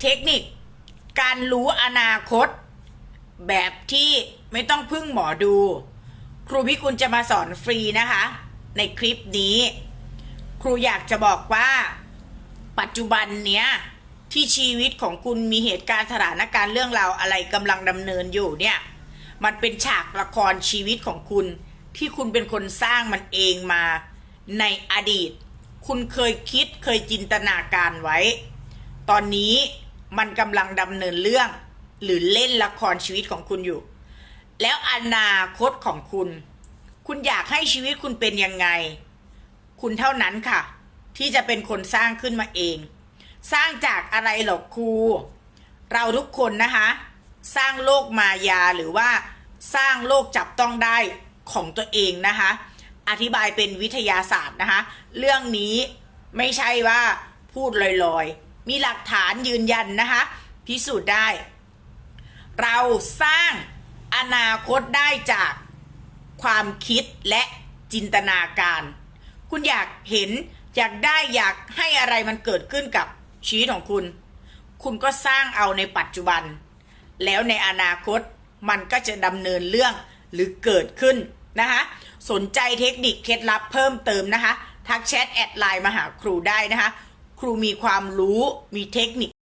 เทคนิค การรู้อนาคต แบบที่ไม่ต้องพึ่งหมอดู ครูพิกุลจะมาสอนฟรีนะคะ ในคลิปนี้ ครูอยากจะบอกว่า ปัจจุบันเนี้ยที่ชีวิตของคุณมีเหตุการณ์สถานการณ์เรื่องราวอะไรกำลังดำเนินอยู่เนี่ย มันเป็นฉากละครชีวิตของคุณ ที่คุณเป็นคนสร้างมันเองมาในอดีต คุณเคยคิดเคยจินตนาการไว้ ตอนนี้ มันกำลังดำเนินเรื่อง หรือเล่นละครชีวิตของคุณอยู่ แล้วอนาคตของคุณ คุณอยากให้ชีวิตคุณเป็นยังไง คุณเท่านั้นค่ะ ที่จะเป็นคนสร้างขึ้นมาเอง สร้างจากอะไรหรอกครู เราทุกคนนะคะ สร้างโลกมายาหรือว่าสร้างโลกจับต้องได้ของตัวเองนะคะ อธิบายเป็นวิทยาศาสตร์นะคะ เรื่องนี้ไม่ใช่ว่าพูดลอยๆ มีหลักฐานยืนยันนะคะ พิสูจน์ได้ เราสร้างอนาคตได้จากความคิดและจินตนาการ คุณอยากเห็นอยากได้อยากให้อะไรมันเกิดขึ้นกับชีวิตของคุณ คุณก็สร้างเอาในปัจจุบัน แล้วในอนาคตมันก็จะดำเนินเรื่องหรือเกิดขึ้นนะคะ สนใจเทคนิคเคล็ดลับเพิ่มเติมนะคะ ทักแชทแอดไลน์มาหาครูได้นะคะ ครูมีความรู้มีเทคนิค